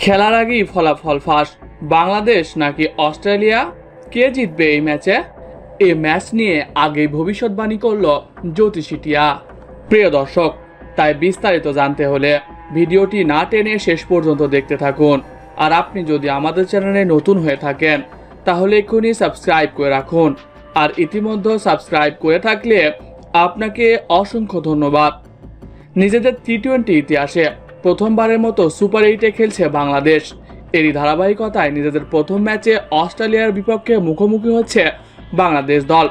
খেলার আগেই ফলাফল ফাঁস। বাংলাদেশ নাকি অস্ট্রেলিয়া? কে জিতবে এই ম্যাচে? এই ম্যাচ নিয়ে আগেই ভবিষ্যৎবাণী করল জ্যোতিষিটিয়া প্রিয় দর্শক, তাই বিস্তারিত জানতে হলে ভিডিওটি না টেনে শেষ পর্যন্ত দেখতে থাকুন। আর আপনি যদি আমাদের চ্যানেলে নতুন হয়ে থাকেন, তাহলে এক্ষুনি সাবস্ক্রাইব করে রাখুন। আর ইতিমধ্যে সাবস্ক্রাইব করে থাকলে আপনাকে অসংখ্য ধন্যবাদ। নিজেদের টি টোয়েন্টি ইতিহাসে প্রথমবারের মতো সুপার এইটে খেলছে বাংলাদেশ। এরই ধারাবাহিকতায় নিজেদের প্রথম ম্যাচে অস্ট্রেলিয়ার বিপক্ষে মুখোমুখি হচ্ছে বাংলাদেশ দল।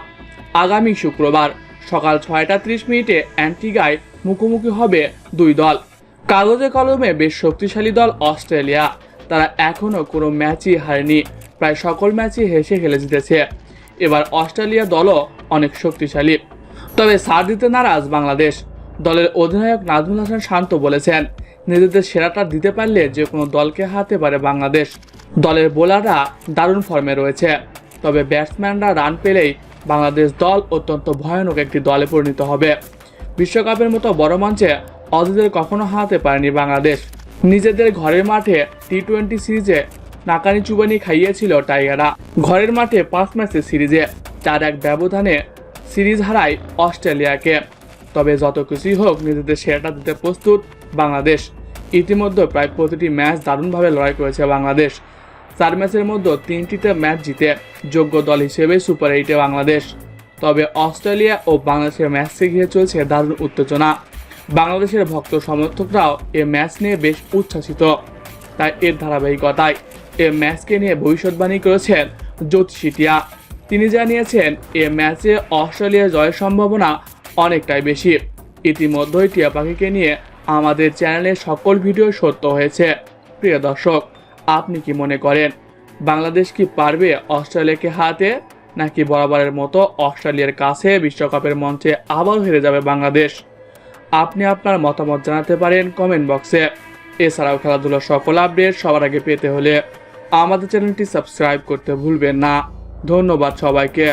আগামী শুক্রবার সকাল ছয়টা ত্রিশ মিনিটে অ্যান্টিগায় মুখোমুখি হবে দুই দল। কাগজে কলমে বেশ শক্তিশালী দল অস্ট্রেলিয়া। তারা এখনও কোনো ম্যাচই হারেনি, প্রায় সকল ম্যাচই হেসে খেলে জিতেছে। এবার অস্ট্রেলিয়া দলও অনেক শক্তিশালী। তবে সার দিতে নারাজ বাংলাদেশ। দলের অধিনায়ক নাজমুল হাসান শান্ত বলেছেন নিজেদের সেরাটা দিতে পারলে যে কোনো দলকে হাতে পারে বাংলাদেশ। দলের বোলাররা দারুণ ফর্মে রয়েছে। তবে ব্যাটসম্যানরা রান পেলেই বাংলাদেশ দল অত্যন্ত ভয়ানক একটি দলে পরিণত হবে। বিশ্বকাপের মতো বড় মঞ্চে অজিদের কখনো হারাতে পারেনি বাংলাদেশ। নিজেদের ঘরের মাঠে টি টোয়েন্টি সিরিজে নাকানি চুবানি খাইয়েছিল টাইগাররা। ঘরের মাঠে পাঁচ ম্যাচের সিরিজে চার এক ব্যবধানে সিরিজ হারায় অস্ট্রেলিয়াকে। তবে যত কিছুই হোক, নিজেদের সেরাটা দিতে প্রস্তুত বাংলাদেশ। ইতিমধ্যে প্রায় প্রতিটি ম্যাচ দারুণভাবে লড়াই করেছে বাংলাদেশ। চার ম্যাচের মধ্যে তিনটিতে ম্যাচ জিতে যোগ্য দল হিসেবে সুপার এইটে বাংলাদেশ। তবে অস্ট্রেলিয়া ও বাংলাদেশের ম্যাচকে ঘিরে চলছে দারুণ উত্তেজনা। বাংলাদেশের ভক্ত সমর্থকরাও এ ম্যাচ নিয়ে বেশ উচ্ছ্বাসিত। তাই এর ধারাবাহিকতায় এ ম্যাচকে নিয়ে ভবিষ্যৎবাণী করেছেন জ্যোতিষিটিয়া তিনি জানিয়েছেন, এ ম্যাচে অস্ট্রেলিয়া জয়ের সম্ভাবনা অনেকটাই বেশি। ইতিমধ্যেই টিয়া পাখিকে নিয়ে আমাদের চ্যানেলে সকল ভিডিও সত্য হয়েছে। প্রিয় দর্শক, আপনি কি মনে করেন, বাংলাদেশ কি পারবে অস্ট্রেলিয়াকে হাতে নাকি বরাবরের মতো অস্ট্রেলিয়ার কাছে বিশ্বকাপের মঞ্চে আবার হেরে যাবে বাংলাদেশ? আপনি আপনার মতামত জানাতে পারেন কমেন্ট বক্সে। এছাড়াও খেলাধুলার সকল আপডেট সবার আগে পেতে হলে আমাদের চ্যানেলটি সাবস্ক্রাইব করতে ভুলবেন না। ধন্যবাদ সবাইকে।